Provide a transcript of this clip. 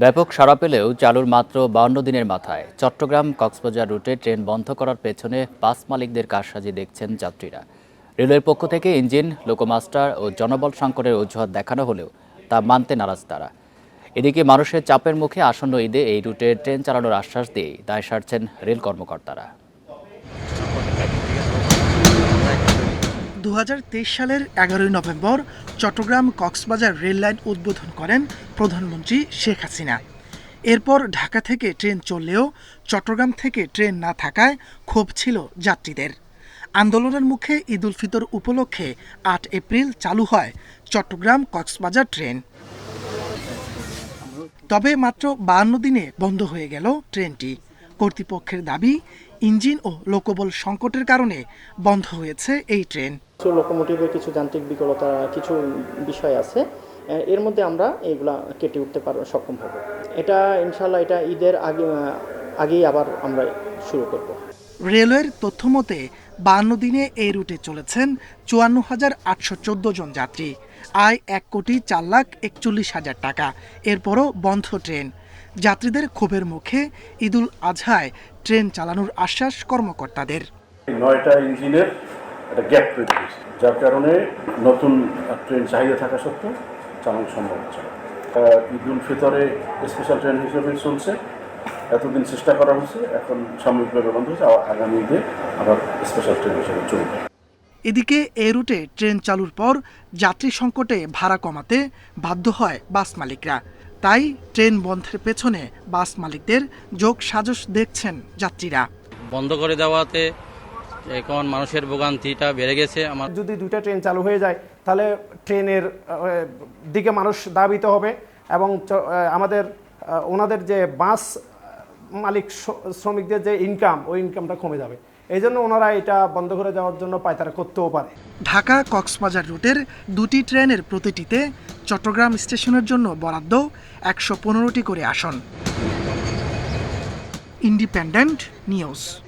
ব্যাপক সাড়া পেলেও চালুর মাত্র বাউন্ন দিনের মাথায় চট্টগ্রাম কক্সবাজার রুটে ট্রেন বন্ধ করার পেছনে বাস মালিকদের কারসাজি দেখছেন যাত্রীরা। রেলের পক্ষ থেকে ইঞ্জিন, লোকোমাস্টার ও জনবল সংকটের অজুহাত দেখানো হলেও তা মানতে নারাজ তারা। এদিকে মানুষের চাপের মুখে আসন্ন ঈদে এই রুটে ট্রেন চালানোর আশ্বাস দিয়ে দায় সারছেন রেল কর্মকর্তারা। দু হাজার তেইশ সালের এগারোই November Chittagong Cox's Bazar rail line উদ্বোধন করেন প্রধানমন্ত্রী শেখ হাসিনা। এরপর ঢাকা থেকে ট্রেন চললেও চট্টগ্রাম থেকে ট্রেন না থাকায় ক্ষোভ ছিল যাত্রীদের। আন্দোলনের মুখে ঈদ উল ফিতর উপলক্ষে আট এপ্রিল চালু হয় চট্টগ্রাম কক্সবাজার ট্রেন। তবে মাত্র বাহান্ন দিনে বন্ধ হয়ে গেল ট্রেনটি। কর্তৃপক্ষের দাবি, ইঞ্জিন ও লোকবল সংকটের কারণে বন্ধ হয়েছে এই ট্রেন। কিছু লোকোমোটিভের কিছু যান্ত্রিক বিকলতা কিছু বিষয় আছে। এর মধ্যে আমরা এগুলা কেটে উঠতে পারব সক্ষম হব। এটা ইনশাল্লাহ এটা ঈদের আগে আগেই আবার আমরা শুরু করব। রেলওয়ের তথ্য মতে বান্ন দিনে এই রুটে চলেছেন চুয়ান্ন হাজার আটশো চোদ্দ জন যাত্রী। আয় এক কোটি চার লাখ একচল্লিশ হাজার টাকা। এরপরও বন্ধ ট্রেন। যাত্রীদের ক্ষোভের মুখে ঈদুল আজহায় ট্রেন চালানোর আশ্বাস কর্মকর্তাদের। নয়টা ইঞ্জিনের একটা গ্যাপ তৈরি হয়েছে। যার কারণে নতুন ট্রেন চাহিদা থাকা সত্ত্বেও চালানো সম্ভব হচ্ছে না। ঈদ উল ফিতরে স্পেশাল ট্রেন হিসেবে চলছে। এতদিন চেষ্টা করা হয়েছে এখন সাময়িকভাবে বন্ধ হয়েছে আবার আগামী ঈদে আবার স্পেশাল ট্রেন হিসেবে চলবে। এদিকে এ রুটে ট্রেন চালুর পর যাত্রী সংকটে ভাড়া কমাতে বাধ্য হয় বাস মালিকরা। তাই ট্রেন বন্ধের পেছনে বাস মালিকদের যোগ সাজস দেখছেন যাত্রীরা। বন্ধ করে দেওয়াতে এখন মানুষের ভোগান্তিটা বেড়ে গেছে আমার যদি দুইটা ট্রেন চালু হয়ে যায় তাহলে ট্রেনের দিকে মানুষ দাবিত হবে এবং চ- আমাদের ওনাদের যে বাস মালিক শ্রমিকদের যে ইনকাম ওই ইনকামটা কমে যাবে। এই জন্য ওনারা এটা বন্ধ করে দেওয়ার জন্য পায়তারা করতেও পারে। ঢাকা কক্সবাজার রুটের দুটি ট্রেনের প্রতিটিতে চট্টগ্রাম স্টেশনের জন্য বরাদ্দ একশো পনেরোটি করে আসন। Independent news.